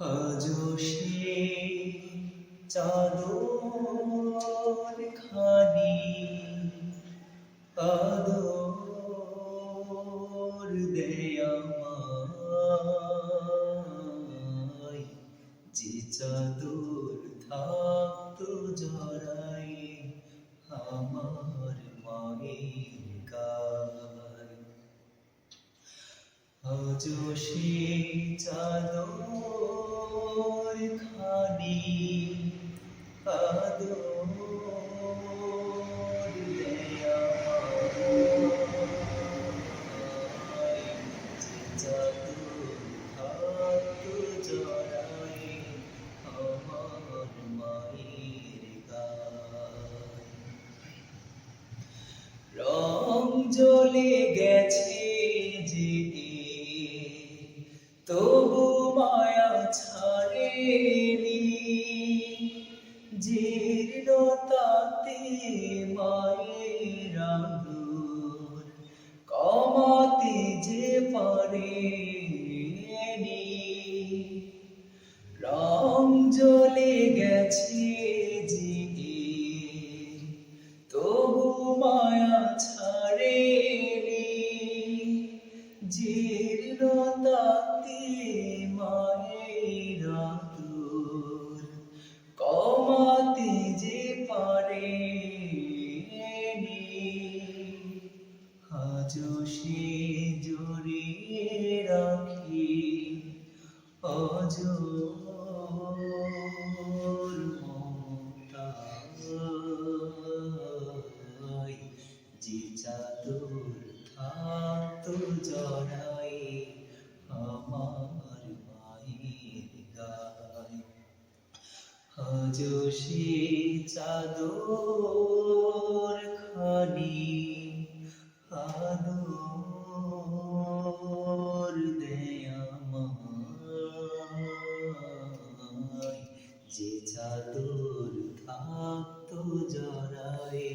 আজও সে চাদর খানি আদর দেয় যে চাদর থাকতো মায়ের গায় রং জ্বলে গেছে জীর্ণতাতে মায়ের আদর কমাতে যে পারেনি রং জ্বলে গেছে যে তবু মায়া ছাড়েনি। জীর্ণতাতে মায়ের আদর কমাতে অজর মমতায় যে চাদর থাকতো জড়াই আমার মায়ের গায়। আজ চাদর খানি চাদর থাকতো জড়াই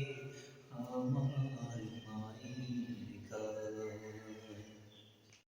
আমার